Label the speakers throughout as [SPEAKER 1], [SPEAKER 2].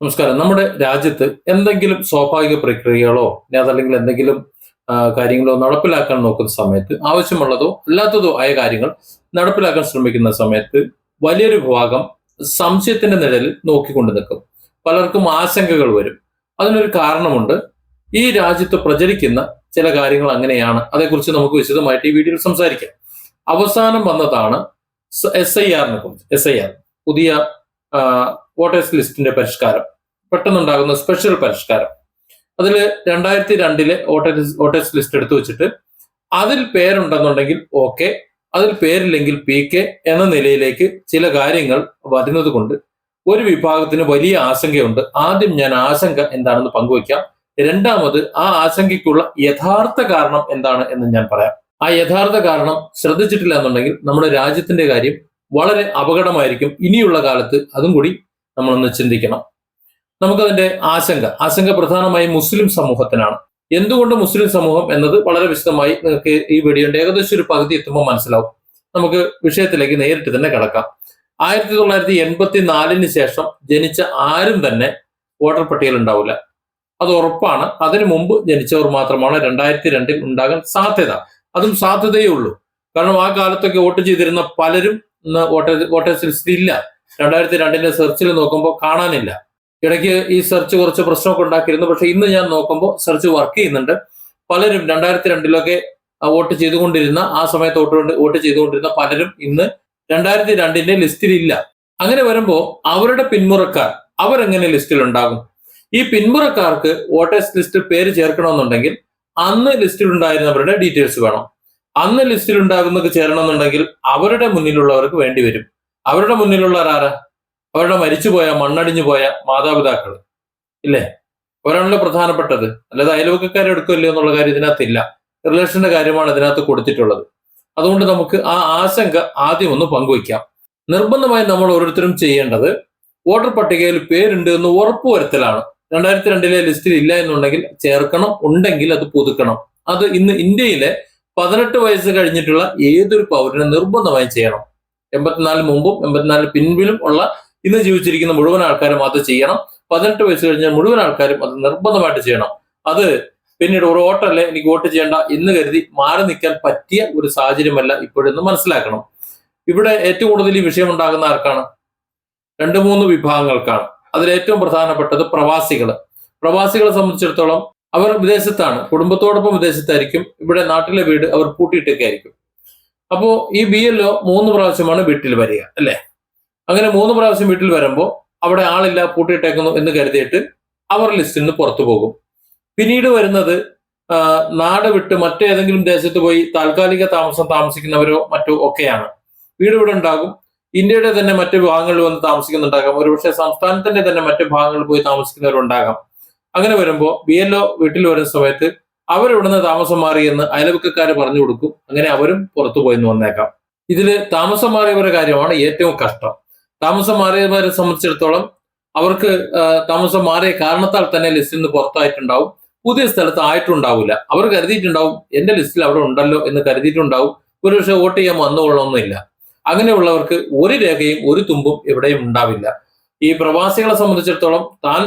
[SPEAKER 1] നമസ്കാരം. നമ്മുടെ രാജ്യത്ത് എന്തെങ്കിലും സ്വാഭാവിക പ്രക്രിയകളോ അതല്ലെങ്കിൽ എന്തെങ്കിലും കാര്യങ്ങളോ നടപ്പിലാക്കാൻ നോക്കുന്ന സമയത്ത് ആവശ്യമുള്ളതോ അല്ലാത്തതോ ആയ കാര്യങ്ങൾ നടപ്പിലാക്കാൻ ശ്രമിക്കുന്ന സമയത്ത് വലിയൊരു വിഭാഗം സംശയത്തിന്റെ നിഴലിൽ നോക്കിക്കൊണ്ട് നിൽക്കും. പലർക്കും ആശങ്കകൾ വരും. അതിനൊരു കാരണമുണ്ട്. ഈ രാജ്യത്ത് പ്രചരിക്കുന്ന ചില കാര്യങ്ങൾ അങ്ങനെയാണ്. അതേക്കുറിച്ച് നമുക്ക് വിശദമായിട്ട് ഈ വീഡിയോയിൽ സംസാരിക്കാം. അവസാനം വന്നതാണ് എസ് ഐ ആറിനെ കുറിച്ച്. എസ് ഐ ആർ പുതിയ വോട്ടേഴ്സ് ലിസ്റ്റിന്റെ പരിഷ്കാരം പെട്ടെന്നുണ്ടാകുന്ന സ്പെഷ്യൽ പരിഷ്കാരം. അതിൽ രണ്ടായിരത്തി രണ്ടിലെ വോട്ടേഴ്സ് വോട്ടേഴ്സ് ലിസ്റ്റ് എടുത്തു വെച്ചിട്ട് അതിൽ പേരുണ്ടെന്നുണ്ടെങ്കിൽ ഓക്കെ അതിൽ പേരില്ലെങ്കിൽ പി കെ എന്ന നിലയിലേക്ക് ചില കാര്യങ്ങൾ വരുന്നത് കൊണ്ട് ഒരു വിഭാഗത്തിന് വലിയ ആശങ്കയുണ്ട്. ആദ്യം ഞാൻ ആശങ്ക എന്താണെന്ന് പങ്കുവയ്ക്കാം. രണ്ടാമത് ആ ആശങ്കയ്ക്കുള്ള യഥാർത്ഥ കാരണം എന്താണ് എന്ന് ഞാൻ പറയാം. ആ യഥാർത്ഥ കാരണം ശ്രദ്ധിച്ചിട്ടില്ല എന്നുണ്ടെങ്കിൽ നമ്മുടെ രാജ്യത്തിന്റെ കാര്യം വളരെ അപകടമായിരിക്കും. ഇനിയുള്ള കാലത്ത് അതും കൂടി നമ്മളൊന്ന് ചിന്തിക്കണം. നമുക്കതിന്റെ ആശങ്ക. ആശങ്ക പ്രധാനമായും മുസ്ലിം സമൂഹത്തിനാണ്. എന്തുകൊണ്ട് മുസ്ലിം സമൂഹം എന്നത് വളരെ വിശദമായി നിങ്ങൾക്ക് ഈ വീഡിയോന്റെ ഏകദേശം ഒരു പകുതി എത്തുമ്പോൾ മനസ്സിലാവും. നമുക്ക് വിഷയത്തിലേക്ക് നേരിട്ട് തന്നെ കിടക്കാം. ആയിരത്തി തൊള്ളായിരത്തി എൺപത്തി നാലിന് ശേഷം ജനിച്ച ആരും തന്നെ വോട്ടർ പട്ടികയിൽ ഉണ്ടാവില്ല. അത് ഉറപ്പാണ്. അതിനു മുമ്പ് ജനിച്ചവർ മാത്രമാണ് രണ്ടായിരത്തി രണ്ടിൽ ഉണ്ടാകാൻ സാധ്യത. അതും സാധ്യതയേ ഉള്ളൂ. കാരണം ആ കാലത്തൊക്കെ വോട്ട് ചെയ്തിരുന്ന പലരും വോട്ടേഴ്സ് ലിസ്റ്റിൽ ഇല്ല രണ്ടായിരത്തി രണ്ടിന്റെ സെർച്ചിൽ നോക്കുമ്പോൾ കാണാനില്ല. ഇടയ്ക്ക് ഈ സെർച്ച് കുറച്ച് പ്രശ്നമൊക്കെ ഉണ്ടാക്കിയിരുന്നു. പക്ഷെ ഇന്ന് ഞാൻ നോക്കുമ്പോൾ സെർച്ച് വർക്ക് ചെയ്യുന്നുണ്ട്. പലരും രണ്ടായിരത്തി രണ്ടിലൊക്കെ വോട്ട് ചെയ്തുകൊണ്ടിരുന്ന ആ സമയത്ത് വോട്ട് വോട്ട് ചെയ്തുകൊണ്ടിരുന്ന പലരും ഇന്ന് രണ്ടായിരത്തി രണ്ടിന്റെ ലിസ്റ്റിൽ ഇല്ല. അങ്ങനെ വരുമ്പോൾ അവരുടെ പിന്മുറക്കാർ അവരെങ്ങനെ ലിസ്റ്റിൽ ഉണ്ടാകും? ഈ പിന്മുറക്കാർക്ക് വോട്ടേഴ്സ് ലിസ്റ്റിൽ പേര് ചേർക്കണമെന്നുണ്ടെങ്കിൽ അന്ന് ലിസ്റ്റിൽ ഉണ്ടായിരുന്നവരുടെ ഡീറ്റെയിൽസ് വേണം. അന്ന് ലിസ്റ്റിൽ ഉണ്ടാകുന്നത് ചേരണമെന്നുണ്ടെങ്കിൽ അവരുടെ മുന്നിലുള്ളവർക്ക് വേണ്ടി വരും. അവരുടെ മുന്നിലുള്ള ആരാ? അവരുടെ മരിച്ചുപോയ മണ്ണടിഞ്ഞു പോയ മാതാപിതാക്കൾ. ഇല്ലേ? അവരാണല്ലോ പ്രധാനപ്പെട്ടത്. അല്ലാതെ അയൽവക്കക്കാരെ എടുക്കുമല്ലോ എന്നുള്ള കാര്യം ഇതിനകത്തില്ല റിലേഷന്റെ കാര്യമാണ് ഇതിനകത്ത് കൊടുത്തിട്ടുള്ളത്. അതുകൊണ്ട് നമുക്ക് ആ ആശങ്ക ആദ്യം ഒന്ന് പങ്കുവയ്ക്കാം. നിർബന്ധമായി നമ്മൾ ഓരോരുത്തരും ചെയ്യേണ്ടത് വോട്ടർ പട്ടികയിൽ പേരുണ്ട് എന്ന് ഉറപ്പുവരുത്തലാണ് രണ്ടായിരത്തി രണ്ടിലെ ലിസ്റ്റിൽ ഇല്ല എന്നുണ്ടെങ്കിൽ ചേർക്കണം ഉണ്ടെങ്കിൽ അത് പുതുക്കണം. അത് ഇന്ന് ഇന്ത്യയിലെ പതിനെട്ട് വയസ്സ് കഴിഞ്ഞിട്ടുള്ള ഏതൊരു പൗരനും നിർബന്ധമായും ചെയ്യണം. എൺപത്തിനാലിന് മുമ്പും എൺപത്തിനാലിന് പിൻപിലും ഉള്ള ഇന്ന് ജീവിച്ചിരിക്കുന്ന മുഴുവൻ ആൾക്കാരും അത് ചെയ്യണം. പതിനെട്ട് വയസ്സ് കഴിഞ്ഞാൽ മുഴുവൻ ആൾക്കാരും അത് നിർബന്ധമായിട്ട് ചെയ്യണം. അത് പിന്നീട് ഒരു വോട്ടല്ലേ? എനിക്ക് വോട്ട് ചെയ്യേണ്ട എന്ന് കരുതി മാറി നിൽക്കാൻ പറ്റിയ ഒരു സാഹചര്യമല്ല ഇപ്പോഴെന്ന് മനസ്സിലാക്കണം. ഇവിടെ ഏറ്റവും കൂടുതൽ ഈ വിഷയം ഉണ്ടാകുന്ന ആർക്കാണ്? രണ്ട് മൂന്ന് വിഭാഗങ്ങൾക്കാണ്. അതിൽ ഏറ്റവും പ്രധാനപ്പെട്ടത് പ്രവാസികൾ. പ്രവാസികളെ സംബന്ധിച്ചിടത്തോളം അവർ വിദേശത്താണ്. കുടുംബത്തോടൊപ്പം വിദേശത്തായിരിക്കും. ഇവിടെ നാട്ടിലെ വീട് അവർ പൂട്ടിയിട്ടൊക്കെ ആയിരിക്കും അപ്പോ ഈ ബി എൽ മൂന്ന് പ്രാവശ്യമാണ് വീട്ടിൽ വരിക അല്ലെ? അങ്ങനെ മൂന്ന് പ്രാവശ്യം വീട്ടിൽ വരുമ്പോൾ അവിടെ ആളില്ല പൂട്ടിയിട്ടേക്കുന്നു എന്ന് കരുതിയിട്ട് അവർ ലിസ്റ്റിൽ നിന്ന് പുറത്തു പോകും. പിന്നീട് വരുന്നത് നാട് വിട്ട് മറ്റേതെങ്കിലും ദേശത്ത് പോയി താൽക്കാലിക താമസം താമസിക്കുന്നവരോ മറ്റോ ഒക്കെയാണ്. വീട് ഇവിടെ ഉണ്ടാകും. ഇന്ത്യയുടെ തന്നെ മറ്റ് ഭാഗങ്ങളിൽ വന്ന് താമസിക്കുന്നുണ്ടാകാം. ഒരുപക്ഷെ സംസ്ഥാനത്തിന്റെ തന്നെ മറ്റു ഭാഗങ്ങളിൽ പോയി താമസിക്കുന്നവരുണ്ടാകാം. അങ്ങനെ വരുമ്പോൾ ബി എൽ ഒ വീട്ടിൽ വരുന്ന സമയത്ത് അവരിവിടുന്ന് താമസം മാറി എന്ന് അയൽവക്കക്കാർ പറഞ്ഞു കൊടുക്കും. അങ്ങനെ അവരും പുറത്തു പോയെന്ന് വന്നേക്കാം. ഇതിൽ താമസം മാറിയവരുടെ കാര്യമാണ് ഏറ്റവും കഷ്ടം. താമസം മാറിയവരെ സംബന്ധിച്ചിടത്തോളം അവർക്ക് താമസം മാറിയ കാരണത്താൽ തന്നെ ലിസ്റ്റിൽ നിന്ന് പുറത്തായിട്ടുണ്ടാവും. പുതിയ സ്ഥലത്ത് ആയിട്ടുണ്ടാവില്ല. അവർ കരുതിയിട്ടുണ്ടാവും എന്റെ ലിസ്റ്റിൽ അവിടെ ഉണ്ടല്ലോ എന്ന് കരുതിയിട്ടുണ്ടാവും. ഒരുപക്ഷെ വോട്ട് ചെയ്യാൻ വന്നുകൊള്ളണമെന്നില്ല. അങ്ങനെയുള്ളവർക്ക് ഒരു രേഖയും ഒരു തുമ്പും എവിടെയും ഉണ്ടാവില്ല. ഈ പ്രവാസികളെ സംബന്ധിച്ചിടത്തോളം താൻ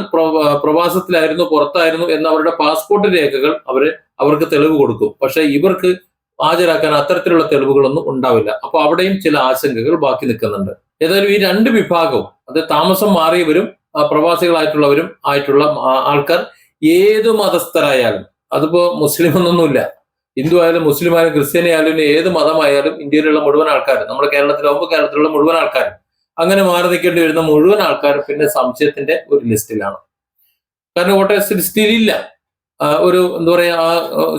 [SPEAKER 1] പ്രവാസത്തിലായിരുന്നു പുറത്തായിരുന്നു എന്ന അവരുടെ പാസ്പോർട്ട് രേഖകൾ അവർ അവർക്ക് തെളിവ് കൊടുക്കും. പക്ഷെ ഇവർക്ക് ഹാജരാക്കാൻ അത്തരത്തിലുള്ള തെളിവുകളൊന്നും ഉണ്ടാവില്ല. അപ്പൊ അവിടെയും ചില ആശങ്കകൾ ബാക്കി നിൽക്കുന്നുണ്ട്. ഏതായാലും ഈ രണ്ട് വിഭാഗവും അത് താമസം മാറിയവരും പ്രവാസികളായിട്ടുള്ളവരും ആയിട്ടുള്ള ആൾക്കാർ ഏത് മതസ്ഥരായാലും അതിപ്പോ മുസ്ലിം എന്നൊന്നുമില്ല. ഹിന്ദു ആയാലും മുസ്ലിം ആയാലും ക്രിസ്ത്യാനി ആയാലും ഏത് മതമായാലും ഇന്ത്യയിലുള്ള മുഴുവൻ ആൾക്കാരും നമ്മുടെ കേരളത്തിലാവുമ്പോൾ കേരളത്തിലുള്ള മുഴുവൻ ആൾക്കാരും അങ്ങനെ മാറി നിൽക്കേണ്ടി വരുന്ന മുഴുവൻ ആൾക്കാരും പിന്നെ സംശയത്തിന്റെ ഒരു ലിസ്റ്റിലാണ്. കാരണം വോട്ടേഴ്സ് ലിസ്റ്റിലില്ല ഒരു എന്താ പറയാ ആ,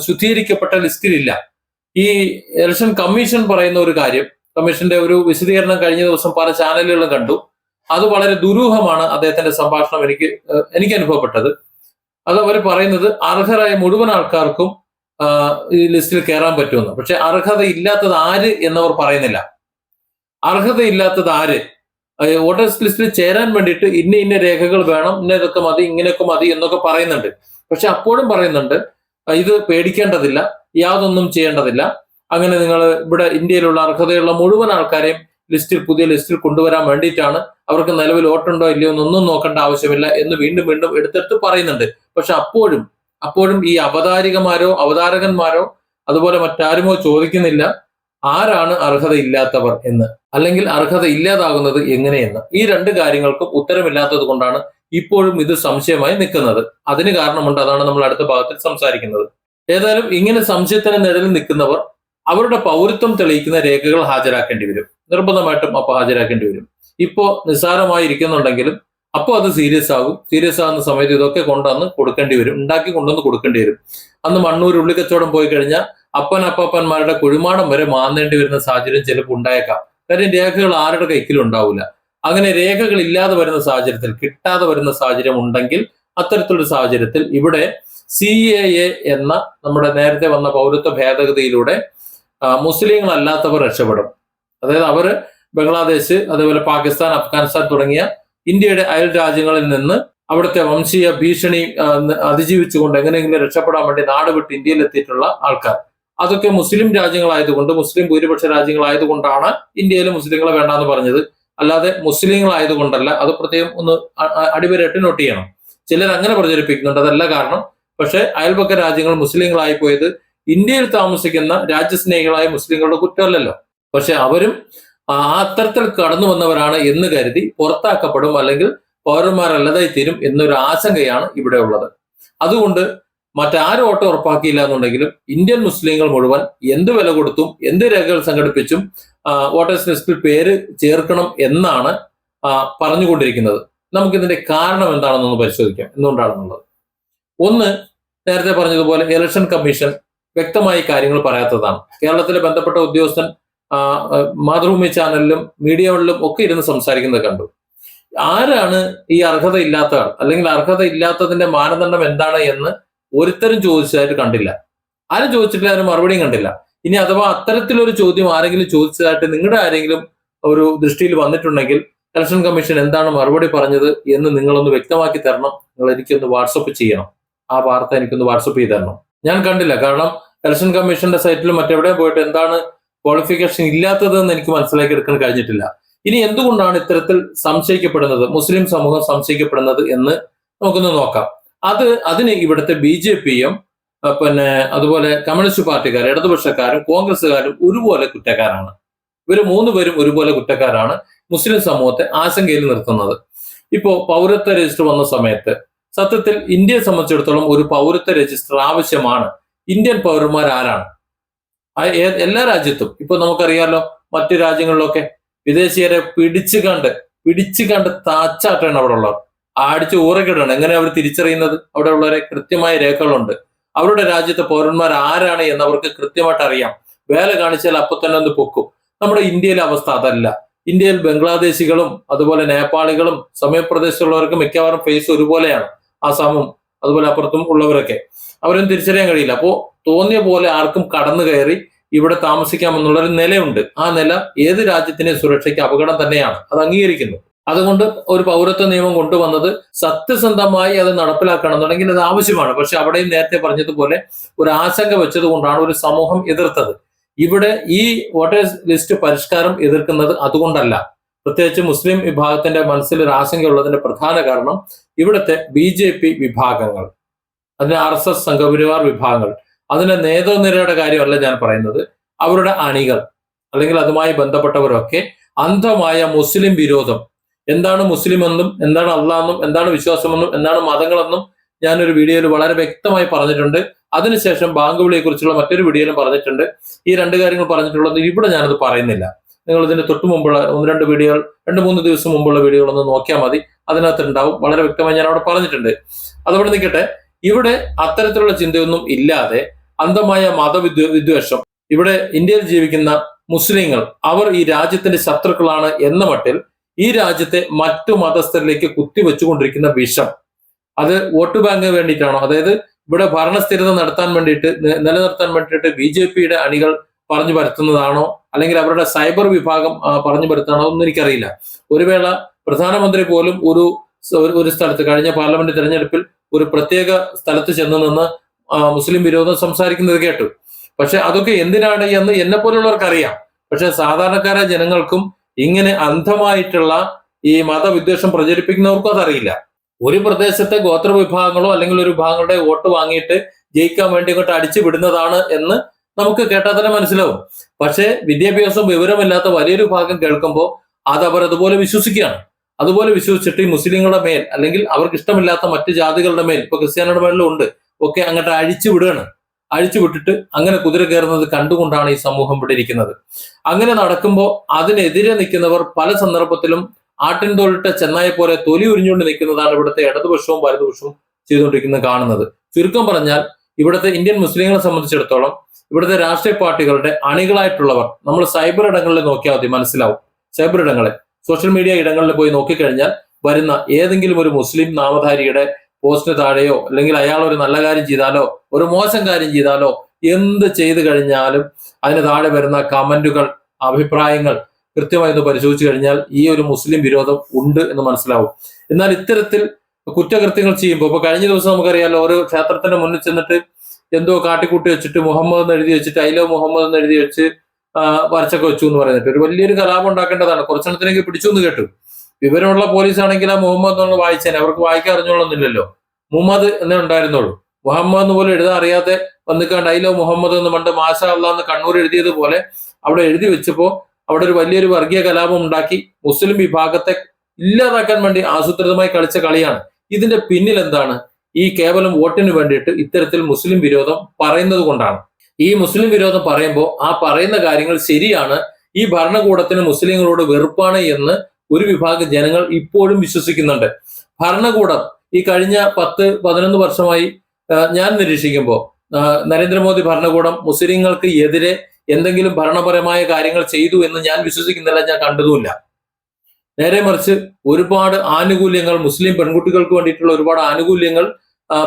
[SPEAKER 1] ശുദ്ധീകരിക്കപ്പെട്ട ലിസ്റ്റിലില്ല ഈ ഇലക്ഷൻ കമ്മീഷൻ പറയുന്ന ഒരു കാര്യം കമ്മീഷന്റെ ഒരു വിശദീകരണം കഴിഞ്ഞ ദിവസം പല ചാനലുകളും കണ്ടു. അത് വളരെ ദുരൂഹമാണ് അദ്ദേഹത്തിന്റെ സംഭാഷണം എനിക്ക് എനിക്ക് അനുഭവപ്പെട്ടത്. അത് അവർ പറയുന്നത് അർഹരായ മുഴുവൻ ആൾക്കാർക്കും ഈ ലിസ്റ്റിൽ കയറാൻ പറ്റുമെന്ന്. പക്ഷെ അർഹത ഇല്ലാത്തത് ആര് എന്നവർ പറയുന്നില്ല. അർഹത ഇല്ലാത്തത് ആര്? വോട്ടേഴ്സ് ലിസ്റ്റിൽ ചേരാൻ വേണ്ടിയിട്ട് ഇന്ന ഇന്ന രേഖകൾ വേണം ഇന്ന ഇതൊക്കെ മതി ഇങ്ങനെയൊക്കെ മതി എന്നൊക്കെ പറയുന്നുണ്ട്. പക്ഷെ അപ്പോഴും പറയുന്നുണ്ട് ഇത് പേടിക്കേണ്ടതില്ല യാതൊന്നും ചെയ്യേണ്ടതില്ല. അങ്ങനെ നിങ്ങൾ ഇവിടെ ഇന്ത്യയിലുള്ള അർഹതയുള്ള മുഴുവൻ ആൾക്കാരെയും ലിസ്റ്റിൽ പുതിയ ലിസ്റ്റിൽ കൊണ്ടുവരാൻ വേണ്ടിയിട്ടാണ് അവർക്ക് നിലവിൽ വോട്ടുണ്ടോ ഇല്ലയോ എന്നൊന്നും നോക്കേണ്ട ആവശ്യമില്ല എന്ന് വീണ്ടും വീണ്ടും എടുത്തെടുത്ത് പറയുന്നുണ്ട്. പക്ഷെ അപ്പോഴും അപ്പോഴും ഈ അവതാരികമാരോ അവതാരകന്മാരോ അതുപോലെ മറ്റാരുമോ ചോദിക്കുന്നില്ല. ആരാണ് അർഹതയില്ലാത്തവർ എന്ന്? അല്ലെങ്കിൽ അർഹത ഇല്ലാതാകുന്നത് എങ്ങനെയെന്ന്? ഈ രണ്ട് കാര്യങ്ങൾക്കും ഉത്തരമില്ലാത്തത് കൊണ്ടാണ് ഇപ്പോഴും ഇത് സംശയമായി നിൽക്കുന്നത്. അതിന് കാരണമുണ്ട് അതാണ് നമ്മൾ അടുത്ത ഭാഗത്തിൽ സംസാരിക്കുന്നത്. ഏതായാലും ഇങ്ങനെ സംശയത്തിന് നിഴലിൽ നിൽക്കുന്നവർ അവരുടെ പൗരത്വം തെളിയിക്കുന്ന രേഖകൾ ഹാജരാക്കേണ്ടി വരും. നിർബന്ധമായിട്ടും അപ്പൊ ഹാജരാക്കേണ്ടി വരും. ഇപ്പോ നിസ്സാരമായി ഇരിക്കുന്നുണ്ടെങ്കിലും അപ്പോൾ അത് സീരിയസ് ആകും. സീരിയസ് ആകുന്ന സമയത്ത് ഇതൊക്കെ കൊണ്ടുവന്ന് കൊടുക്കേണ്ടി വരും. ഉണ്ടാക്കി കൊണ്ടുവന്ന് കൊടുക്കേണ്ടി വരും. അന്ന് മണ്ണൂർ ഉള്ളിക്കച്ചവടം പോയി കഴിഞ്ഞാൽ അപ്പൻ അപ്പാപ്പന്മാരുടെ കുഴിമാടം വരെ മാന്നേണ്ടി വരുന്ന സാഹചര്യം ചിലപ്പോൾ ഉണ്ടായേക്കാം. കാര്യം രേഖകൾ ആരുടെ കൈക്കിലും ഉണ്ടാവില്ല അങ്ങനെ രേഖകൾ ഇല്ലാതെ വരുന്ന സാഹചര്യത്തിൽ കിട്ടാതെ വരുന്ന സാഹചര്യം ഉണ്ടെങ്കിൽ അത്തരത്തിലൊരു സാഹചര്യത്തിൽ ഇവിടെ സി എ എ എന്ന നമ്മുടെ നേരത്തെ വന്ന പൗരത്വ ഭേദഗതിയിലൂടെ മുസ്ലിങ്ങളല്ലാത്തവർ രക്ഷപ്പെടും. അതായത് അവർ ബംഗ്ലാദേശ് അതേപോലെ പാകിസ്ഥാൻ അഫ്ഗാനിസ്ഥാൻ തുടങ്ങിയ ഇന്ത്യയുടെ അയൽ രാജ്യങ്ങളിൽ നിന്ന് അവിടുത്തെ വംശീയ ഭീഷണി അതിജീവിച്ചുകൊണ്ട് എങ്ങനെയെങ്കിലും രക്ഷപ്പെടാൻ വേണ്ടി നാട് വിട്ട് ഇന്ത്യയിൽ എത്തിയിട്ടുള്ള ആൾക്കാർ. അതൊക്കെ മുസ്ലിം രാജ്യങ്ങളായതുകൊണ്ട് മുസ്ലിം ഭൂരിപക്ഷ രാജ്യങ്ങളായതുകൊണ്ടാണ് ഇന്ത്യയിലെ മുസ്ലിങ്ങളെ വേണ്ടാന്ന് പറഞ്ഞത്. അല്ലാതെ മുസ്ലിങ്ങളായതുകൊണ്ടല്ല അത് പ്രത്യേകം ഒന്ന് അടിവരയിട്ട് നോട്ട് ചെയ്യണം. ചിലർ അങ്ങനെ പ്രചരിപ്പിക്കുന്നുണ്ട് അതല്ല കാരണം. പക്ഷെ അയൽപക്ക രാജ്യങ്ങൾ മുസ്ലിങ്ങളായി പോയത് ഇന്ത്യയിൽ താമസിക്കുന്ന രാജ്യസ്നേഹികളായ മുസ്ലിങ്ങളുടെ കുറ്റമല്ലല്ലോ. പക്ഷെ അവരും ആ അത്തരത്തിൽ കടന്നു വന്നവരാണ് എന്ന് കരുതി പുറത്താക്കപ്പെടും അല്ലെങ്കിൽ പൗരന്മാരല്ലതായി തീരും എന്നൊരു ആശങ്കയാണ് ഇവിടെ ഉള്ളത്. അതുകൊണ്ട് മറ്റാരും ഓട്ടം ഉറപ്പാക്കിയില്ല എന്നുണ്ടെങ്കിലും ഇന്ത്യൻ മുസ്ലിങ്ങൾ മുഴുവൻ എന്ത് വില കൊടുത്തും എന്ത് രേഖകൾ സംഘടിപ്പിച്ചും വോട്ടേഴ്സ് ലിസ്റ്റിൽ പേര് ചേർക്കണം എന്നാണ് പറഞ്ഞുകൊണ്ടിരിക്കുന്നത്. നമുക്ക് ഇതിന്റെ കാരണം എന്താണെന്നൊന്ന് പരിശോധിക്കാം. എന്തുകൊണ്ടാണെന്നുള്ളത്? ഒന്ന് നേരത്തെ പറഞ്ഞതുപോലെ ഇലക്ഷൻ കമ്മീഷൻ വ്യക്തമായി കാര്യങ്ങൾ പറയാത്തതാണ്. കേരളത്തിലെ ബന്ധപ്പെട്ട ഉദ്യോഗസ്ഥൻ മാതൃഭൂമി ചാനലിലും മീഡിയകളിലും ഒക്കെ ഇരുന്ന് സംസാരിക്കുന്നത് കണ്ടു. ആരാണ് ഈ അർഹത ഇല്ലാത്ത അല്ലെങ്കിൽ അർഹത ഇല്ലാത്തതിന്റെ മാനദണ്ഡം എന്താണ് എന്ന് ഒരുത്തരും ചോദിച്ചതായിട്ട് കണ്ടില്ല. ആരും ചോദിച്ചിട്ടില്ല ആരും മറുപടിയും കണ്ടില്ല. ഇനി അഥവാ അത്തരത്തിലൊരു ചോദ്യം ആരെങ്കിലും ചോദിച്ചതായിട്ട് നിങ്ങളുടെ ആരെങ്കിലും ഒരു ദൃഷ്ടിയിൽ വന്നിട്ടുണ്ടെങ്കിൽ ഇലക്ഷൻ കമ്മീഷൻ എന്താണ് മറുപടി പറഞ്ഞത് എന്ന് നിങ്ങളൊന്ന് വ്യക്തമാക്കി തരണം. നിങ്ങൾ എനിക്കൊന്ന് വാട്സപ്പ് ചെയ്യണം. ആ വാർത്ത എനിക്കൊന്ന് വാട്സപ്പ് ചെയ്ത് തരണം. ഞാൻ കണ്ടില്ല. കാരണം ഇലക്ഷൻ കമ്മീഷന്റെ സൈറ്റിൽ മറ്റെവിടെയും പോയിട്ട് എന്താണ് ക്വാളിഫിക്കേഷൻ ഇല്ലാത്തതെന്ന് എനിക്ക് മനസ്സിലാക്കി എടുക്കാൻ കഴിഞ്ഞിട്ടില്ല. ഇനി എന്തുകൊണ്ടാണ് ഇത്തരത്തിൽ സംശയിക്കപ്പെടുന്നത്? മുസ്ലിം സമൂഹം സംശയിക്കപ്പെടുന്നത് എന്ന് നമുക്കൊന്ന് നോക്കാം. അത് അതിന് ഇവിടുത്തെ ബി ജെ പിയും പിന്നെ അതുപോലെ കമ്മ്യൂണിസ്റ്റ് പാർട്ടിക്കാർ ഇടതുപക്ഷക്കാരും കോൺഗ്രസ്സുകാരും ഒരുപോലെ കുറ്റക്കാരാണ്. ഇവർ മൂന്ന് പേരും ഒരുപോലെ കുറ്റക്കാരാണ് മുസ്ലിം സമൂഹത്തെ ആശങ്കയിൽ നിർത്തുന്നത്. ഇപ്പോൾ പൗരത്വ രജിസ്റ്റർ വന്ന സമയത്ത് സത്യത്തിൽ ഇന്ത്യയെ സംബന്ധിച്ചിടത്തോളം ഒരു പൗരത്വ രജിസ്റ്റർ ആവശ്യമാണ്. ഇന്ത്യൻ പൗരന്മാർ ആരാണ്? എല്ലാ രാജ്യത്തും. ഇപ്പൊ നമുക്കറിയാലോ മറ്റു രാജ്യങ്ങളിലൊക്കെ വിദേശീയരെ പിടിച്ചു കണ്ട് പിടിച്ചു കണ്ട് താച്ചാട്ടാണ് അവിടെ ഉള്ളവർ അടിച്ച് ഊറക്കിടണം. എങ്ങനെ അവർ തിരിച്ചറിയുന്നത്? അവിടെ ഉള്ളവരെ കൃത്യമായ രേഖകളുണ്ട്. അവരുടെ രാജ്യത്തെ പൗരന്മാർ ആരാണ് എന്ന് അവർക്ക് കൃത്യമായിട്ട് അറിയാം. വേല കാണിച്ചാൽ അപ്പൊ തന്നെ ഒന്ന് പൊക്കും. നമ്മുടെ ഇന്ത്യയിലെ അവസ്ഥ അതല്ല. ഇന്ത്യയിൽ ബംഗ്ലാദേശികളും അതുപോലെ നേപ്പാളികളും സമയപ്രദേശത്തുള്ളവർക്ക് മിക്കവാറും ഫേസ് ഒരുപോലെയാണ്. ആസാമും അതുപോലെ അപ്പുറത്തും ഉള്ളവരൊക്കെ. അവരൊന്നും തിരിച്ചറിയാൻ കഴിയില്ല. അപ്പോ തോന്നിയ പോലെ ആർക്കും കടന്നു കയറി ഇവിടെ താമസിക്കാമെന്നുള്ള ഒരു നിലയുണ്ട്. ആ നില ഏത് രാജ്യത്തിന്റെ സുരക്ഷയ്ക്ക് അപകടം തന്നെയാണ്. അത് അംഗീകരിക്കുന്നു. അതുകൊണ്ട് ഒരു പൗരത്വ നിയമം കൊണ്ടുവന്നത് സത്യസന്ധമായി അത് നടപ്പിലാക്കണം എന്നുണ്ടെങ്കിൽ അത് ആവശ്യമാണ്. പക്ഷെ അവിടെയും നേരത്തെ പറഞ്ഞതുപോലെ ഒരു ആശങ്ക വെച്ചതുകൊണ്ടാണ് ഒരു സമൂഹം എതിർത്തത്. ഇവിടെ ഈ വോട്ടേഴ്സ് ലിസ്റ്റ് പരിഷ്കാരം എതിർക്കുന്നത് അതുകൊണ്ടല്ല. പ്രത്യേകിച്ച് മുസ്ലിം വിഭാഗത്തിന്റെ മനസ്സിൽ ഒരു ആശങ്കയുള്ളതിന്റെ പ്രധാന കാരണം ഇവിടുത്തെ ബി ജെ പി വിഭാഗങ്ങൾ അതിന് ആർ എസ് എസ് സംഘപരിവാർ വിഭാഗങ്ങൾ അതിന്റെ നേതൃനിരയുടെ കാര്യമല്ല ഞാൻ പറയുന്നത്. അവരുടെ അണികൾ അല്ലെങ്കിൽ അതുമായി ബന്ധപ്പെട്ടവരൊക്കെ അന്ധമായ മുസ്ലിം വിരോധം എന്താണ് മുസ്ലിം എന്നും എന്താണ് അള്ളാഹെന്നും എന്താണ് വിശ്വാസമെന്നും എന്താണ് മതങ്ങളെന്നും ഞാനൊരു വീഡിയോയിൽ വളരെ വ്യക്തമായി പറഞ്ഞിട്ടുണ്ട്. അതിനുശേഷം ബാങ്കുവിളിയെ കുറിച്ചുള്ള മറ്റൊരു വീഡിയോയിലും പറഞ്ഞിട്ടുണ്ട്. ഈ രണ്ട് കാര്യങ്ങൾ പറഞ്ഞിട്ടുള്ളത് ഇവിടെ ഞാനത് പറയുന്നില്ല. നിങ്ങൾ ഇതിന്റെ തൊട്ട് മുമ്പുള്ള ഒന്ന് രണ്ട് വീഡിയോകൾ രണ്ട് മൂന്ന് ദിവസം മുമ്പുള്ള വീഡിയോകളൊന്ന് നോക്കിയാൽ മതി. അതിനകത്ത് ഉണ്ടാവും വളരെ വ്യക്തമായി ഞാൻ അവിടെ പറഞ്ഞിട്ടുണ്ട്. അതവിടെ നിൽക്കട്ടെ. ഇവിടെ അത്തരത്തിലുള്ള ചിന്തയൊന്നും ഇല്ലാതെ അന്ധമായ മതവിദ്വ വിദ്വേഷം. ഇവിടെ ഇന്ത്യയിൽ ജീവിക്കുന്ന മുസ്ലിങ്ങൾ അവർ ഈ രാജ്യത്തിന്റെ ശത്രുക്കളാണ് എന്ന മട്ടിൽ ഈ രാജ്യത്തെ മറ്റു മതസ്ഥരിലേക്ക് കുത്തിവെച്ചുകൊണ്ടിരിക്കുന്ന വിഷം. അത് വോട്ട് ബാങ്കിന് വേണ്ടിയിട്ടാണോ? അതായത് ഇവിടെ ഭരണസ്ഥിരത നടത്താൻ വേണ്ടിയിട്ട് നിലനിർത്താൻ വേണ്ടിയിട്ട് ബി ജെ പിയുടെ അണികൾ പറഞ്ഞു പരത്തുന്നതാണോ? അല്ലെങ്കിൽ അവരുടെ സൈബർ വിഭാഗം പറഞ്ഞു പരത്താണോ? ഒന്നും എനിക്കറിയില്ല. ഒരു വേള പ്രധാനമന്ത്രി പോലും ഒരു- ഒരു സ്ഥലത്ത് കഴിഞ്ഞ പാർലമെന്റ് തെരഞ്ഞെടുപ്പിൽ ഒരു പ്രത്യേക സ്ഥലത്ത് ചെന്ന് നിന്ന് മുസ്ലിം വിരോധം സംസാരിക്കുന്നത് കേട്ടു. പക്ഷെ അതൊക്കെ എന്തിനാണ് എന്ന് എന്നെ പോലുള്ളവർക്ക് അറിയാം പക്ഷെ സാധാരണക്കാരായ ജനങ്ങൾക്കും ഇങ്ങനെ അന്ധമായിട്ടുള്ള ഈ മതവിദ്വേഷം പ്രചരിപ്പിക്കുന്നവർക്കും അതറിയില്ല. ഒരു പ്രദേശത്തെ ഗോത്ര വിഭാഗങ്ങളോ അല്ലെങ്കിൽ ഒരു വിഭാഗങ്ങളുടെ വോട്ട് വാങ്ങിയിട്ട് ജയിക്കാൻ വേണ്ടി ഇങ്ങോട്ട് അടിച്ചു വിടുന്നതാണ് എന്ന് നമുക്ക് കേട്ടാൽ തന്നെ മനസ്സിലാവും. പക്ഷേ വിദ്യാഭ്യാസം വിവരമില്ലാത്ത വലിയൊരു ഭാഗം കേൾക്കുമ്പോൾ അത് അവർ അതുപോലെ വിശ്വസിക്കുകയാണ്. അതുപോലെ വിശ്വസിച്ചിട്ട് ഈ മുസ്ലിങ്ങളുടെ മേൽ അല്ലെങ്കിൽ അവർക്ക് ഇഷ്ടമില്ലാത്ത മറ്റു ജാതികളുടെ മേൽ ഇപ്പൊ ക്രിസ്ത്യാനിയുടെ മേലിലും ഉണ്ട് ഒക്കെ അങ്ങോട്ട് അഴിച്ചു വിടുകയാണ്. അഴിച്ചു വിട്ടിട്ട് അങ്ങനെ കുതിര കയറുന്നത് കണ്ടുകൊണ്ടാണ് ഈ സമൂഹം ഇവിടെ ഇരിക്കുന്നത്. അങ്ങനെ നടക്കുമ്പോൾ അതിനെതിരെ നിൽക്കുന്നവർ പല സന്ദർഭത്തിലും ആട്ടിൻ തോലിട്ട ചെന്നായെ പോലെ തൊലി ഉരിഞ്ഞുകൊണ്ട് നിൽക്കുന്നതാണ് ഇവിടുത്തെ ഇടതുപക്ഷവും വലതുപക്ഷവും ചെയ്തുകൊണ്ടിരിക്കുന്നത് കാണുന്നത്. ചുരുക്കം പറഞ്ഞാൽ ഇവിടുത്തെ ഇന്ത്യൻ മുസ്ലിങ്ങളെ സംബന്ധിച്ചിടത്തോളം ഇവിടുത്തെ രാഷ്ട്രീയ പാർട്ടികളുടെ അണികളായിട്ടുള്ളവർ നമ്മൾ സൈബർ ഇടങ്ങളിൽ നോക്കിയാൽ മതി മനസ്സിലാവും. സൈബർ ഇടങ്ങളെ. സോഷ്യൽ മീഡിയ ഇടങ്ങളിൽ പോയി നോക്കിക്കഴിഞ്ഞാൽ വരുന്ന ഏതെങ്കിലും ഒരു മുസ്ലിം നാമധാരിയുടെ പോസ്റ്റിന് താഴെയോ അല്ലെങ്കിൽ അയാൾ ഒരു നല്ല കാര്യം ചെയ്താലോ ഒരു മോശം കാര്യം ചെയ്താലോ എന്ത് ചെയ്തു കഴിഞ്ഞാലും അതിന് താഴെ വരുന്ന കമന്റുകൾ അഭിപ്രായങ്ങൾ കൃത്യമായി ഒന്ന് പരിശോധിച്ചു കഴിഞ്ഞാൽ ഈ ഒരു മുസ്ലിം വിരോധം ഉണ്ട് എന്ന് മനസ്സിലാവും. എന്നാൽ ഇത്തരത്തിൽ കുറ്റകൃത്യങ്ങൾ ചെയ്യുമ്പോൾ ഇപ്പൊ കഴിഞ്ഞ ദിവസം നമുക്കറിയാലോ ഒരു ക്ഷേത്രത്തിന്റെ മുന്നിൽ ചെന്നിട്ട് എന്തോ കാട്ടിക്കൂട്ടി വെച്ചിട്ട് മുഹമ്മദ് എന്ന് എഴുതി വെച്ചിട്ട് ലവ് മുഹമ്മദ് എന്ന് എഴുതി വെച്ച് വരച്ചൊക്കെ വെച്ചു എന്ന് പറയുന്നിട്ട് ഒരു വലിയൊരു കലാപം ഉണ്ടാക്കേണ്ടതാണ്. കുറച്ചെണ്ണത്തിലേക്ക് പിടിച്ചു എന്ന് കേട്ടു. വിവരമുള്ള പോലീസ് ആണെങ്കിൽ ആ മുഹമ്മദ് എന്നുള്ള വായിച്ചേനെ. അവർക്ക് വായിക്കാൻ അറിഞ്ഞോളന്നില്ലല്ലോ മുഹമ്മദ് എന്നേ ഉണ്ടായിരുന്നുള്ളൂ. മുഹമ്മദ് എന്ന് പോലും എഴുതാൻ അറിയാതെ വന്നിക്കാണ്ട് ഐ മുഹമ്മദ് എന്ന് പണ്ട് മാഷ അള്ളാ എന്ന് കണ്ണൂർ എഴുതിയതുപോലെ അവിടെ എഴുതി വെച്ചപ്പോ അവിടെ ഒരു വലിയൊരു വർഗീയ കലാപം ഉണ്ടാക്കി മുസ്ലിം വിഭാഗത്തെ ഇല്ലാതാക്കാൻ വേണ്ടി ആസൂത്രിതമായി കളിച്ച കളിയാണ്. ഇതിന്റെ പിന്നിൽ എന്താണ്? ഈ കേവലം വോട്ടിന് വേണ്ടിയിട്ട് ഇത്തരത്തിൽ മുസ്ലിം വിരോധം പറയുന്നത് കൊണ്ടാണ്. ഈ മുസ്ലിം വിരോധം പറയുമ്പോൾ ആ പറയുന്ന കാര്യങ്ങൾ ശരിയാണ്. ഈ ഭരണകൂടത്തിന് മുസ്ലിങ്ങളോട് വെറുപ്പാണ് എന്ന് ഒരു വിഭാഗം ജനങ്ങൾ ഇപ്പോഴും വിശ്വസിക്കുന്നുണ്ട്. ഭരണകൂടം ഈ കഴിഞ്ഞ പത്ത് പതിനൊന്ന് വർഷമായി ഞാൻ നിരീക്ഷിക്കുമ്പോൾ നരേന്ദ്രമോദി ഭരണകൂടം മുസ്ലിങ്ങൾക്ക് എതിരെ എന്തെങ്കിലും ഭരണപരമായ കാര്യങ്ങൾ ചെയ്തു എന്ന് ഞാൻ വിശ്വസിക്കുന്നില്ല ഞാൻ കണ്ടതുമില്ല. നേരെ മറിച്ച് ഒരുപാട് ആനുകൂല്യങ്ങൾ മുസ്ലിം പെൺകുട്ടികൾക്ക് വേണ്ടിയിട്ടുള്ള ഒരുപാട് ആനുകൂല്യങ്ങൾ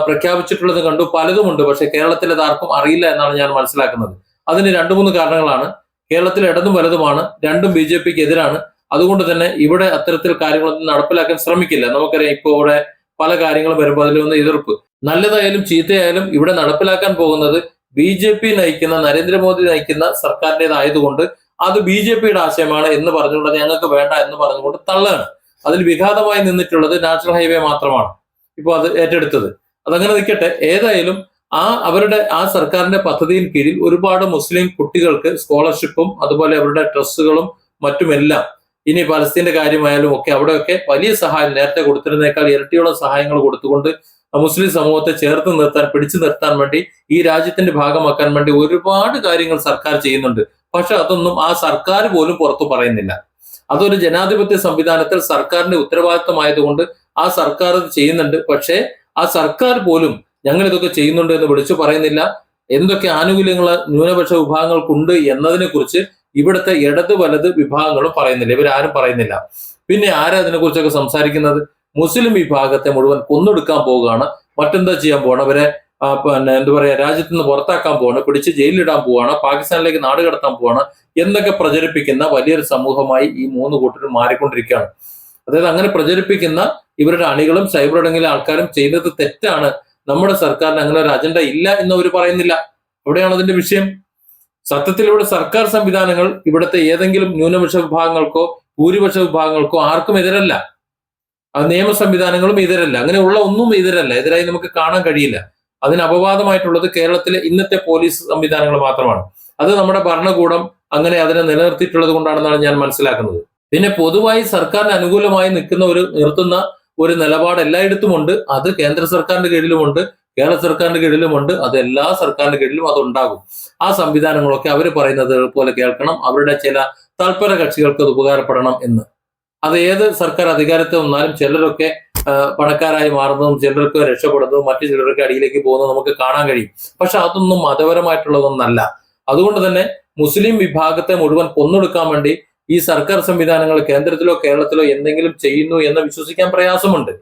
[SPEAKER 1] പ്രഖ്യാപിച്ചിട്ടുള്ളത് കണ്ടു. പലതുമുണ്ട് പക്ഷെ കേരളത്തിൽ അത് ആർക്കും അറിയില്ല എന്നാണ് ഞാൻ മനസ്സിലാക്കുന്നത്. അതിന് രണ്ടു മൂന്ന് കാരണങ്ങളാണ്. കേരളത്തിൽ ഇടതും വലതുമാണ് രണ്ടും ബി ജെ പിക്ക് എതിരാണ്. അതുകൊണ്ട് തന്നെ ഇവിടെ അത്തരത്തിൽ കാര്യങ്ങളൊന്നും നടപ്പിലാക്കാൻ ശ്രമിക്കില്ല. നമുക്കറിയാം ഇപ്പോൾ ഇവിടെ പല കാര്യങ്ങളും വരുമ്പോൾ അതിൽ വന്ന് എതിർപ്പ്. നല്ലതായാലും ചീത്തയായാലും ഇവിടെ നടപ്പിലാക്കാൻ പോകുന്നത് ബി ജെ പി നയിക്കുന്ന നരേന്ദ്രമോദി നയിക്കുന്ന സർക്കാരിന്റെതായതുകൊണ്ട് അത് ബി ജെ പിയുടെ ആശയമാണ് എന്ന് പറഞ്ഞുകൊണ്ട് ഞങ്ങൾക്ക് വേണ്ട എന്ന് പറഞ്ഞുകൊണ്ട് തള്ളാണ്. അതിൽ വിഘാതമായി നിന്നിട്ടുള്ളത് നാഷണൽ ഹൈവേ മാത്രമാണ് ഇപ്പോൾ അത് ഏറ്റെടുത്തത്. അതങ്ങനെ നിൽക്കട്ടെ. ഏതായാലും ആ അവരുടെ ആ സർക്കാരിന്റെ പദ്ധതിയിൽ കീഴിൽ ഒരുപാട് മുസ്ലിം കുട്ടികൾക്ക് സ്കോളർഷിപ്പും അതുപോലെ അവരുടെ ഡ്രസ്സുകളും മറ്റുമെല്ലാം ഇനി പലസ്തീന്റെ കാര്യമായാലും ഒക്കെ അവിടെയൊക്കെ വലിയ സഹായം നേരത്തെ കൊടുത്തിരുന്നേക്കാൾ ഇരട്ടിയോളം സഹായങ്ങൾ കൊടുത്തുകൊണ്ട് മുസ്ലിം സമൂഹത്തെ ചേർത്ത് നിർത്താൻ പിടിച്ചു നിർത്താൻ വേണ്ടി ഈ രാജ്യത്തിന്റെ ഭാഗമാക്കാൻ വേണ്ടി ഒരുപാട് കാര്യങ്ങൾ സർക്കാർ ചെയ്യുന്നുണ്ട്. പക്ഷെ അതൊന്നും ആ സർക്കാർ പോലും പുറത്തു പറയുന്നില്ല. അതൊരു ജനാധിപത്യ സംവിധാനത്തിൽ സർക്കാരിന്റെ ഉത്തരവാദിത്തമായതുകൊണ്ട് ആ സർക്കാർ അത് ചെയ്യുന്നുണ്ട്. പക്ഷേ ആ സർക്കാർ പോലും ഞങ്ങൾ ഇതൊക്കെ ചെയ്യുന്നുണ്ട് എന്ന് വിളിച്ചു പറയുന്നില്ല. എന്തൊക്കെ ആനുകൂല്യങ്ങൾ ന്യൂനപക്ഷ വിഭാഗങ്ങൾക്കുണ്ട് എന്നതിനെ കുറിച്ച് ഇവിടുത്തെ ഇടത് വലത് വിഭാഗങ്ങളും പറയുന്നില്ല. ഇവരാരും പറയുന്നില്ല. പിന്നെ ആരാ അതിനെക്കുറിച്ചൊക്കെ സംസാരിക്കുന്നത്? മുസ്ലിം വിഭാഗത്തെ മുഴുവൻ കൊന്നൊടുക്കാൻ പോവുകയാണ്. മറ്റെന്താ ചെയ്യാൻ പോവാണ്? അവരെ പിന്നെ എന്താ പറയാ രാജ്യത്ത് നിന്ന് പുറത്താക്കാൻ പോവാണ്. പിടിച്ച് ജയിലിലിടാൻ പോവാണ്. പാകിസ്ഥാനിലേക്ക് നാട് കടത്താൻ പോവാണ്. എന്നൊക്കെ പ്രചരിപ്പിക്കുന്ന വലിയൊരു സമൂഹമായി ഈ മൂന്ന് കൂട്ടരും മാറിക്കൊണ്ടിരിക്കുകയാണ്. അതായത് അങ്ങനെ പ്രചരിപ്പിക്കുന്ന ഇവരുടെ അണികളും സൈബർ അടങ്ങിയിലെ ആൾക്കാരും ചെയ്യുന്നത് തെറ്റാണ്. നമ്മുടെ സർക്കാരിന് അങ്ങനെ ഒരു അജണ്ട ഇല്ല എന്ന് അവർ പറയുന്നില്ല. അവിടെയാണ് അതിന്റെ വിഷയം. സത്യത്തിൽ ഇവിടെ സർക്കാർ സംവിധാനങ്ങൾ ഇവിടുത്തെ ഏതെങ്കിലും ന്യൂനപക്ഷ വിഭാഗങ്ങൾക്കോ ഭൂരിപക്ഷ വിഭാഗങ്ങൾക്കോ ആർക്കും എതിരല്ല. അത് നിയമ സംവിധാനങ്ങളും എതിരല്ല. അങ്ങനെയുള്ള ഒന്നും എതിരല്ല. എതിരായി നമുക്ക് കാണാൻ കഴിയില്ല. അതിന് അപവാദമായിട്ടുള്ളത് കേരളത്തിലെ ഇന്നത്തെ പോലീസ് സംവിധാനങ്ങൾ മാത്രമാണ്. അത് നമ്മുടെ ഭരണകൂടം അങ്ങനെ അതിനെ നിലനിർത്തിയിട്ടുള്ളത് കൊണ്ടാണെന്നാണ് ഞാൻ മനസ്സിലാക്കുന്നത്. പിന്നെ പൊതുവായി സർക്കാരിന് അനുകൂലമായി നിൽക്കുന്ന ഒരു നിർത്തുന്ന ഒരു നിലപാട് എല്ലായിടത്തുമുണ്ട്. അത് കേന്ദ്ര സർക്കാരിന്റെ കീഴിലുമുണ്ട്. കേരള സർക്കാരിന്റെ കീഴിലുമുണ്ട് അത് എല്ലാ സർക്കാരിന്റെ കീഴിലും അത് ഉണ്ടാകും. ആ സംവിധാനങ്ങളൊക്കെ അവർ പറയുന്നത് പോലെ കേൾക്കണം. അവരുടെ ചില തൽപര കക്ഷികൾക്ക് അത് ഉപകാരപ്പെടണം എന്ന്. അത് ഏത് സർക്കാർ അധികാരത്തിൽ വന്നാലും ചിലരൊക്കെ പണക്കാരായി മാറുന്നതും ചിലർക്ക് രക്ഷപ്പെടുന്നതും മറ്റു ചിലർക്ക് അടിയിലേക്ക് പോകുന്നതും നമുക്ക് കാണാൻ കഴിയും. പക്ഷെ അതൊന്നും മതപരമായിട്ടുള്ളതൊന്നല്ല. അതുകൊണ്ട് തന്നെ മുസ്ലിം വിഭാഗത്തെ മുഴുവൻ കൊന്നൊടുക്കാൻ വേണ്ടി ഈ സർക്കാർ സംവിധാനങ്ങൾ കേന്ദ്രത്തിലോ കേരളത്തിലോ എന്തെങ്കിലും ചെയ്യുന്നു എന്ന് വിശ്വസിക്കാൻ പ്രയാസമുണ്ട്.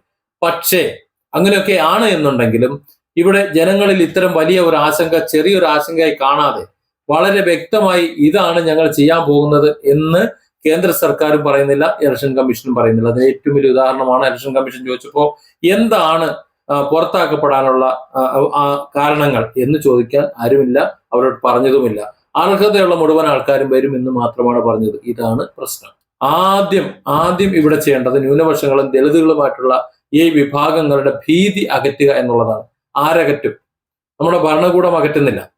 [SPEAKER 1] പക്ഷേ അങ്ങനെയൊക്കെ ആണ് എന്നുണ്ടെങ്കിലും ഇവിടെ ജനങ്ങളിൽ ഇത്തരം വലിയ ഒരു ആശങ്ക ചെറിയൊരു ആശങ്കയായി കാണാതെ വളരെ വ്യക്തമായി ഇതാണ് ഞങ്ങൾ ചെയ്യാൻ പോകുന്നത് എന്ന് കേന്ദ്ര സർക്കാരും പറയുന്നില്ല ഇലക്ഷൻ കമ്മീഷനും പറയുന്നില്ല. അതിന് ഏറ്റവും വലിയ ഉദാഹരണമാണ് ഇലക്ഷൻ കമ്മീഷൻ ചോദിച്ചപ്പോൾ എന്താണ് പുറത്താക്കപ്പെടാനുള്ള കാരണങ്ങൾ എന്ന് ചോദിക്കാൻ ആരുമില്ല അവരോട് പറഞ്ഞതുമില്ല. അർഹതയുള്ള മുഴുവൻ ആൾക്കാരും വരും എന്ന് മാത്രമാണ് പറഞ്ഞത്. ഇതാണ് പ്രശ്നം. ആദ്യം ആദ്യം ഇവിടെ ചെയ്യേണ്ടത് ന്യൂനപക്ഷങ്ങളും ദളിതുകളുമായിട്ടുള്ള ഈ വിഭാഗങ്ങളുടെ ഭീതി അകറ്റുക എന്നുള്ളതാണ്. ആരകറ്റും. നമ്മുടെ ഭരണകൂടം അകറ്റുന്നില്ല.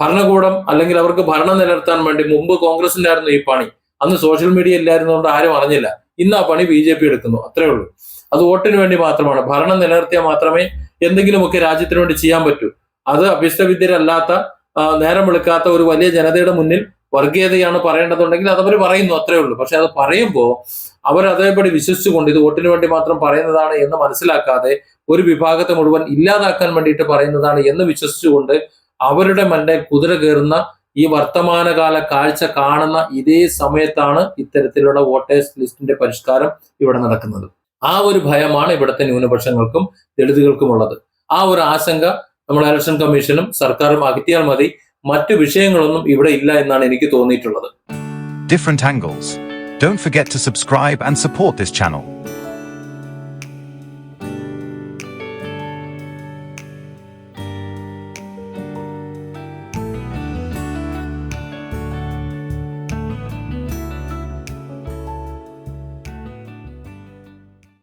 [SPEAKER 1] ഭരണകൂടം അല്ലെങ്കിൽ അവർക്ക് ഭരണം നിലനിർത്താൻ വേണ്ടി മുമ്പ് കോൺഗ്രസിന്റെ ആയിരുന്നു ഈ പണി. അന്ന് സോഷ്യൽ മീഡിയ ഇല്ലായിരുന്നുകൊണ്ട് ആരും അറിഞ്ഞില്ല. ഇന്ന് ആ പണി ബി ജെ പി എടുക്കുന്നു. അത്രേ ഉള്ളൂ. അത് വോട്ടിന് വേണ്ടി മാത്രമാണ്. ഭരണം നിലനിർത്തിയാൽ മാത്രമേ എന്തെങ്കിലുമൊക്കെ രാജ്യത്തിന് വേണ്ടി ചെയ്യാൻ പറ്റൂ. അത് അഭ്യസ്തവിദ്യരല്ലാത്ത നേരം വെളുക്കാത്ത ഒരു വലിയ ജനതയുടെ മുന്നിൽ വർഗീയതയാണ് പറയേണ്ടതുണ്ടെങ്കിൽ അത് അവർ പറയുന്നു അത്രേ ഉള്ളൂ. പക്ഷെ അത് പറയുമ്പോൾ അവർ അതേപടി വിശ്വസിച്ചുകൊണ്ട് ഇത് വോട്ടിന് വേണ്ടി മാത്രം പറയുന്നതാണ് എന്ന് മനസ്സിലാക്കാതെ ഒരു വിഭാഗത്തെ മുഴുവൻ ഇല്ലാതാക്കാൻ വേണ്ടിയിട്ട് പറയുന്നതാണ് എന്ന് വിശ്വസിച്ചുകൊണ്ട് അവരുടെ മണ്ടയിൽ കുതിര കയറുന്ന ഈ വർത്തമാനകാല കാഴ്ച കാണുന്ന ഇതേ സമയത്താണ് ഇത്തരത്തിലുള്ള വോട്ടേഴ്സ് ലിസ്റ്റിന്റെ പരിഷ്കാരം ഇവിടെ നടക്കുന്നത്. ആ ഒരു ഭയമാണ് ഇവിടുത്തെ ന്യൂനപക്ഷങ്ങൾക്കും ദളിതുകൾക്കുമുള്ളത്. ആ ഒരു ആശങ്ക നമ്മൾ ഇലക്ഷൻ കമ്മീഷനും സർക്കാരും അകറ്റിയാൽ മതി. മറ്റു വിഷയങ്ങളൊന്നും ഇവിടെ ഇല്ല എന്നാണ് എനിക്ക് തോന്നിയിട്ടുള്ളത്
[SPEAKER 2] different angles. Don't forget to subscribe and support this channel.